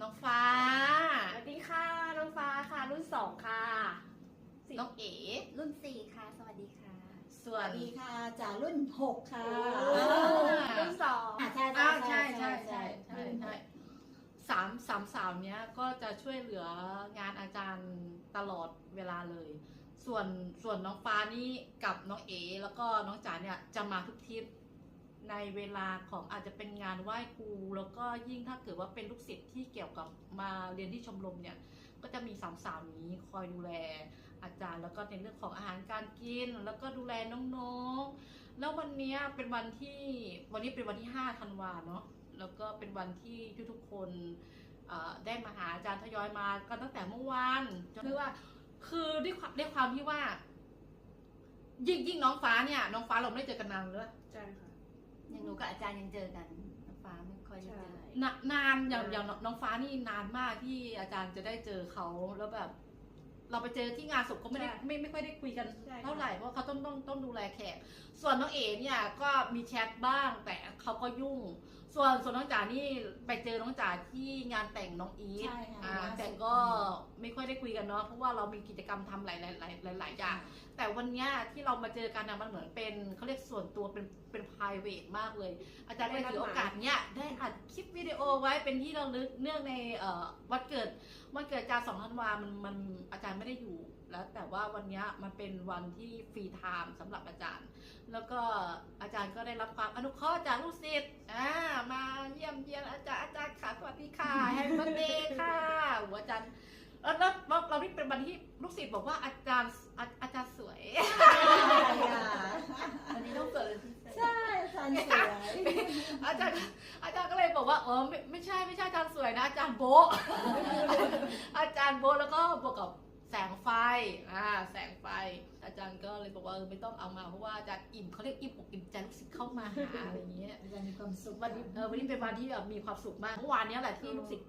น้องฟ้า สวัสดีค่ะ น้องฟ้าค่ะ รุ่นสองค่ะน้องเอ๋ รุ่นสี่ค่ะ สวัสดีค่ะ ส่สวนวัสดีค่ะจากรุ่นหกค่ะอ่ารุ่นสองอะใช่อ่าใช่ใช่ใช่ใช่ใช่ใช่ใช่สามสามสาวเนี้ยก็จะช่วยเหลืองานอาจารย์ตลอดเวลาเลย ส่วนส่วนน้องฟ้านี่กับน้องเอ๋แล้วก็น้องจ๋าเนี่ยจะมาทุกทริป ในเวลาของอาจจะเป็นงานไหว้ครูแล้วก็ยิ่งถ้าเกิดว่าเป็นลูกศิษย์ที่เกี่ยวกับมาเรียนที่ชมรมเนี่ย ก็จะมีสามสาวนี้คอยดูแลอาจารย์ แล้วก็ในเรื่องของอาหารการกิน แล้วก็ดูแลน้องๆ แล้ววันนี้เป็นวันที่วันนี้เป็นวันที่5ธันวาเนาะแล้วก็เป็นวันที่ทุกๆคนได้มาหาอาจารย์ทยอยมากันตั้งแต่เมื่อวานคือว่าคือด้วยความด้วยความที่ว่า ยิ่งยิ่งน้องฟ้าเนี่ย น้องฟ้าเราไม่ได้เจอกันนานเลยใช่ค่ะ อย่างหนูกับอาจารย์ยังเจอกันน้องฟ้าไม่ค่อยได้เจอใช่นานานอย่างใช่อย่างน้องฟ้านี่นานมากที่อาจารย์จะได้เจอเขาแล้วแบบ เราไปเจอที่งานศพก็ไม่ได้ไม่ไม่ค่อยได้คุยกันใช่ค่ะ เท่าไหร่เพราะเขาต้องต้องต้องดูแลแขกส่วนน้องเอ๋เนี่ยก็มีแชทบ้างแต่เขาก็ยุ่ง ส่วนส่วนน้องจ๋านี่ไปเจอน้องจ๋าที่งานแต่งน้องอีท ใช่ค่ะอ่าล่าสุด แต่ก็ไม่ค่อยได้คุยกันเนาะเพราะว่าเรามีกิจกรรมทำหลายหลายหลายหลายหลายอย่าง แต่วันเนี้ยที่เรามาเจอกันนะมันเหมือนเป็นเขาเรียกส่วนตัวเป็นเป็น p r i v a t มากเลย อาจารย์เลยถือโอกาสเนี้ยได้อัดคลิปวิดีโอไว้เป็นที่ระลึกเนื่องในเอ่อวันเกิดวันเกิดอาจารย์สองธันวามันมันอาจารย์ไม่ได้อยู่แล้วแต่ว่าวันเนี้ยมันเป็นวันที่ฟรีไทม์สำหรับอาจารย์ แล้วก็อาจารย์ก็ได้รับความอนุเคราะห์จากลูกศิษย์อ่ามาเยี่ยมเยียนอาจารย์อาจารย์ค่ะสวัสดีค่ะแฮปปี้เดย์ค่ะหัวอาจารย์แล้วแล้วแล้วเราที่เป็นวันที่ลูกศิษย์บอกว่าอาจารย์อาอาจารย์สวย วันนี้ต้องเกิดเป็นพิเศษ ใช่อาจารย์สวย อาจารย์อาจารย์ก็เลยบอกว่าเออไม่ไม่ใช่ไม่ใช่อาจารย์สวยนะอาจารย์โบะ อาจารย์โบะแล้วก็บวกกับแสงไฟอ่าแสงไฟ อาจารย์ก็เลยบอกว่าเออไม่ต้องเอามาเพราะว่าอาจารย์อิ่มเขาเรียกอิ่มอกอิ่มใจลูกศิษย์เข้ามาหาอะไรอย่างเงี้ยอาจารย์มีความสุขวันนี้เออวันนี้เป็นวันที่แบบมีความสุขมากเมื่อวานเนี้ยแหละที่ลูกศิษย์